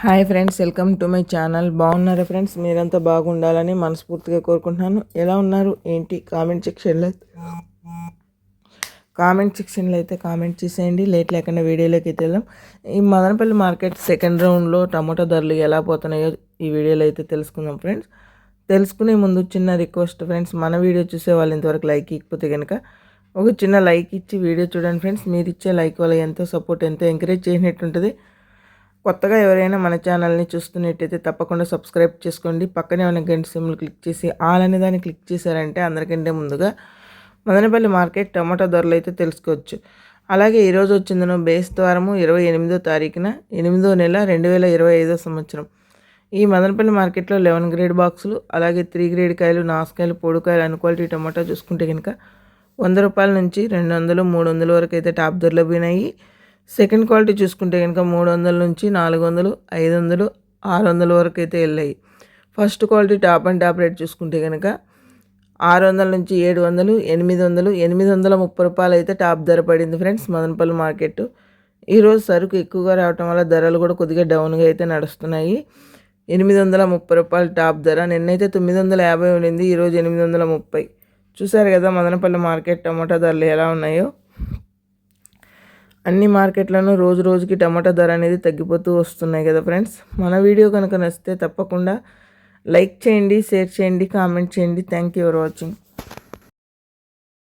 Hi friends welcome to my channel. బాగున్నారా friends? మీరంతా బాగుండాలని మనస్ఫూర్తిగా కోరుకుంటున్నాను. ఎలా ఉన్నారు? ఏంటి? కామెంట్ సెక్షన్లో కామెంట్ సెక్షన్లో అయితే కామెంట్ చేసేయండి. లేట్ లేకుండా వీడియోలోకి అయితే వెళ్దాం. ఈ మదనపల్లి మార్కెట్ సెకండ్ రౌండ్లో టమాటో ధరలు ఎలా పోతున్నాయో ఈ వీడియోలో అయితే తెలుసుకుందాం ఫ్రెండ్స్. తెలుసుకునే ముందు చిన్న రిక్వెస్ట్ ఫ్రెండ్స్ మన వీడియో చూసే వాళ్ళు ఇంతవరకు లైక్ ఇకపోతే కనుక ఒక చిన్న లైక్ ఇచ్చి వీడియో చూడండి ఫ్రెండ్స్. మీరు ఇచ్చే లైక్ వల్ల ఎంతో సపోర్ట్ ఎంతో ఎంకరేజ్ చేసినట్టు ఉంటుంది కొత్తగా ఎవరైనా మన ఛానల్ని చూస్తున్నట్టయితే తప్పకుండా సబ్స్క్రైబ్ చేసుకోండి. పక్కనే ఉన్న గంట సిమ్లు క్లిక్ చేసి ఆల్ అనే దాన్ని క్లిక్ చేశారంటే అందరికంటే ముందుగా మదనపల్లి మార్కెట్ టమాటా ధరలు అయితే తెలుసుకోవచ్చు. అలాగే ఈరోజు వచ్చిందను బేస్ ద్వారము ఇరవై ఎనిమిదో తారీఖున ఎనిమిదో నెల రెండు వేల ఇరవై ఐదో సంవత్సరం. ఈ మదనపల్లి మార్కెట్లో లెవెన్ గ్రేడ్ బాక్సులు అలాగే త్రీ గ్రేడ్ కాయలు నాసుకాయలు పొడుకాయలు అన్ క్వాలిటీ టమాటా చూసుకుంటే కనుక వంద రూపాయల నుంచి రెండు వందలు మూడు వందల వరకు అయితే టాప్ ధరలు పోయినాయి. సెకండ్ క్వాలిటీ చూసుకుంటే కనుక మూడు వందల నుంచి నాలుగు వందలు ఐదు వందలు ఆరు వందల వరకు అయితే వెళ్ళాయి. First quality top and top rate చూసుకుంటే కనుక ఆరు వందల నుంచి ఏడు వందలు ఎనిమిది వందలు ఎనిమిది వందల ముప్పై రూపాయలు అయితే టాప్ ధర పడింది ఫ్రెండ్స్ మదనపల్లి మార్కెట్. ఈరోజు సరుకు ఎక్కువగా రావటం వల్ల ధరలు కూడా కొద్దిగా డౌన్గా అయితే నడుస్తున్నాయి. ఎనిమిది వందల ముప్పై రూపాయలు టాప్ ధర నిన్నైతే తొమ్మిది వందల యాభై ఉండింది ఈరోజు ఎనిమిది వందల ముప్పై. చూసారు కదా మదనపల్లి మార్కెట్ టమాటా ధరలు ఎలా ఉన్నాయో? అన్ని మార్కెట్లను రోజు రోజుకి టమాటా ధర అనేది తగ్గిపోతూ వస్తున్నాయి కదా ఫ్రెండ్స్. మన వీడియో కనుక నచ్చితే తప్పకుండా లైక్ చేయండి షేర్ చేయండి కామెంట్ చేయండి. Thank you for watching